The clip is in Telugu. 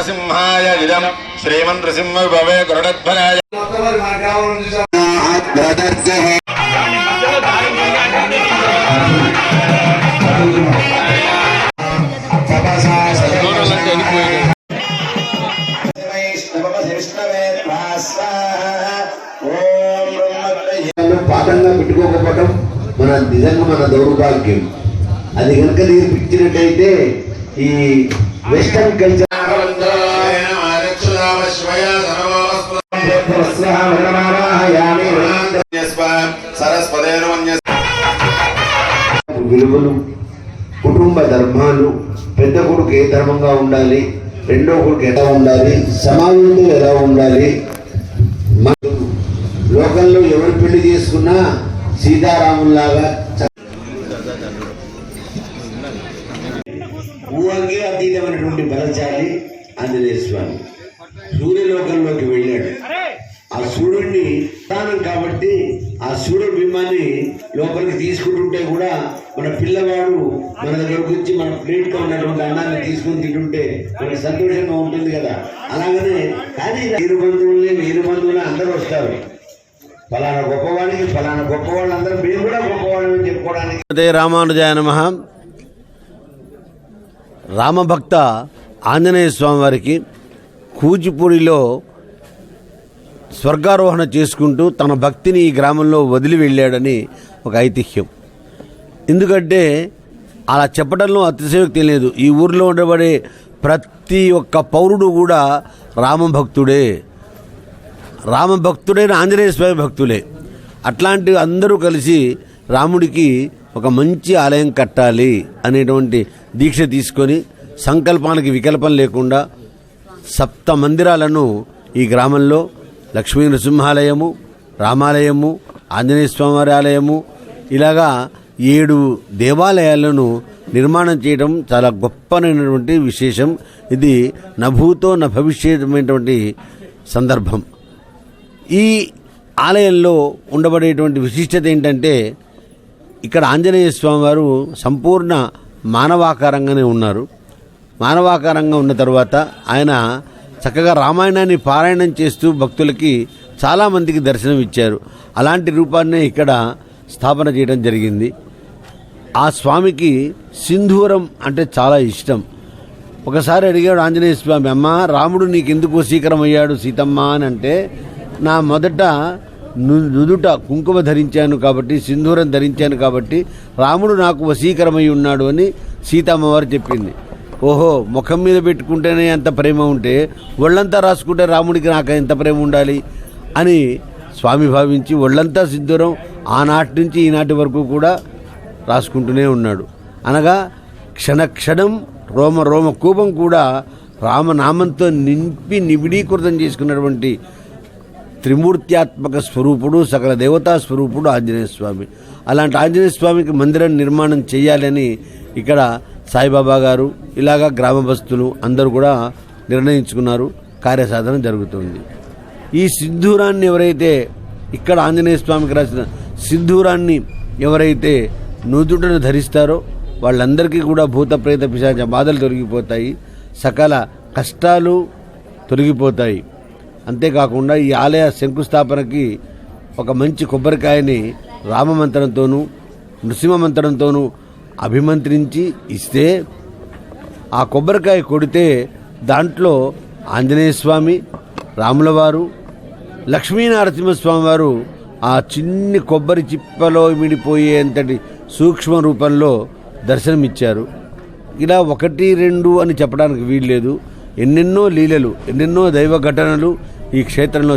నరసింహాయ ఇదం శ్రీమన్ నృసింహ భవే గరుడధ్వరాయ మొట్టమొదటి మన పాఠంగా పెట్టుకోకపోవడం మన నిజంగా మన దౌర్భాగ్యం. అది కనుక నేర్పించినట్టయితే ఈ వెస్టర్న్ కల్చర్ విలువలు కుటుంబ ధర్మాలు పెద్ద కొడుకు ఏ ధర్మంగా ఉండాలి రెండో కొడుకు ఎలా ఉండాలి సమాజంలో ఎలా ఉండాలి లోకంలో ఎవరు పెళ్ళి చేసుకున్నా సీతారాములాగా ఊహకే అతీతమైనటువంటి బలచాలి ఆంజనేయ స్వామి. సూర్యలోకంలోకి వెళ్ళాడు. ఆ సూర్యుడిని స్థానం కాబట్టి ఆ సూర్య బింబాన్ని లోపలికి తీసుకుంటుంటే కూడా మన పిల్లవాడు మన దగ్గరకు వచ్చి మన ప్లేట్గా ఉన్నటువంటి అన్నాన్ని తీసుకుని తింటుంటే మనకి సంతోషంగా ఉంటుంది కదా. అలాగనే కానీ వీరు బంధువుల్ని వీరు బంధువులు అందరూ వస్తారు. ఫలానా గొప్పవాడికి ఫలానా గొప్పవాళ్ళు అందరూ మేము కూడా గొప్పవాళ్ళని చెప్పుకోవడానికి. అదే రామానుజాయ నమ. రామభక్త ఆంజనేయ స్వామి వారికి కూచిపూడిలో స్వర్గారోహణ చేసుకుంటూ తన భక్తిని ఈ గ్రామంలో వదిలి వెళ్ళాడని ఒక ఐతిహ్యం. ఎందుకంటే అలా చెప్పడంలో అతిశయోక్తి లేదు. ఈ ఊర్లో ఉండబడే ప్రతి ఒక్క పౌరుడు కూడా రామభక్తుడే రామభక్తుడైన ఆంజనేయ స్వామి భక్తులే. అట్లాంటి అందరూ కలిసి రాముడికి ఒక మంచి ఆలయం కట్టాలి అనేటువంటి దీక్ష తీసుకొని సంకల్పానికి వికల్పం లేకుండా సప్త మందిరాలను ఈ గ్రామంలో లక్ష్మీ నృసింహాలయము రామాలయము ఆంజనేయ స్వామివారి ఆలయము ఇలాగా ఏడు దేవాలయాలను నిర్మాణం చేయడం చాలా గొప్పనైనటువంటి విశేషం. ఇది నభూతో న భవిష్యమైనటువంటి సందర్భం. ఈ ఆలయంలో ఉండబడేటువంటి విశిష్టత ఏంటంటే ఇక్కడ ఆంజనేయ స్వామివారు సంపూర్ణ మానవాకారంగానే ఉన్నారు. మానవాకారంగా ఉన్న తర్వాత ఆయన చక్కగా రామాయణాన్ని పారాయణం చేస్తూ భక్తులకి చాలామందికి దర్శనం ఇచ్చారు. అలాంటి రూపాన్నే ఇక్కడ స్థాపన చేయడం జరిగింది. ఆ స్వామికి సింధూరం అంటే చాలా ఇష్టం. ఒకసారి అడిగాడు ఆంజనేయ స్వామి అమ్మ రాముడు నీకెందుకు వశీకరం అయ్యాడు సీతమ్మ? అని అంటే నా మొదట ను- నుదుట కుంకుమ ధరించాను కాబట్టి సింధూరం ధరించాను కాబట్టి రాముడు నాకు వశీకరమై ఉన్నాడు అని సీతమ్మవారు చెప్పింది. ఓహో ముఖం మీద పెట్టుకుంటేనే అంత ప్రేమ ఉంటే ఒళ్ళంతా రాసుకుంటే రాముడికి నాకు ఎంత ప్రేమ ఉండాలి? అని స్వామి భావించి ఒళ్ళంతా సిద్ధూరం ఆనాటి నుంచి ఈనాటి వరకు కూడా రాసుకుంటూనే ఉన్నాడు. అనగా క్షణక్షణం రోమ రోమ కూపం కూడా రామనామంతో నింపి నిబిడీకృతం చేసుకున్నటువంటి త్రిమూర్త్యాత్మక స్వరూపుడు సకల దేవతా స్వరూపుడు ఆంజనేయ స్వామి అలాంటి ఆంజనేయ స్వామికి మందిరం నిర్మాణం చేయాలని ఇక్కడ సాయిబాబా గారు ఇలాగా గ్రామస్తులు అందరూ కూడా నిర్ణయించుకున్నారు. కార్యసాధన జరుగుతుంది. ఈ సిద్ధూరాన్ని ఎవరైతే ఇక్కడ ఆంజనేయ స్వామికి రాసిన సిద్ధూరాన్ని ఎవరైతే నుదుటను ధరిస్తారో వాళ్ళందరికీ కూడా భూత ప్రేత పిశాచ బాధలు తొలగిపోతాయి. సకల కష్టాలు తొలగిపోతాయి. అంతేకాకుండా ఈ ఆలయ శంకుస్థాపనకి ఒక మంచి కొబ్బరికాయని రామమంత్రంతోనూ నృసింహ మంత్రంతోనూ అభిమంత్రించి ఇస్తే ఆ కొబ్బరికాయ కొడితే దాంట్లో ఆంజనేయ స్వామి రాములవారు లక్ష్మీనరసింహస్వామి వారు ఆ చిన్ని కొబ్బరి చిప్పలో మిడిపోయేంతటి సూక్ష్మ రూపంలో దర్శనమిచ్చారు. ఇలా ఒకటి రెండు అని చెప్పడానికి వీల్లేదు. ఎన్నెన్నో లీలలు ఎన్నెన్నో దైవ ఘటనలు ఈ క్షేత్రంలో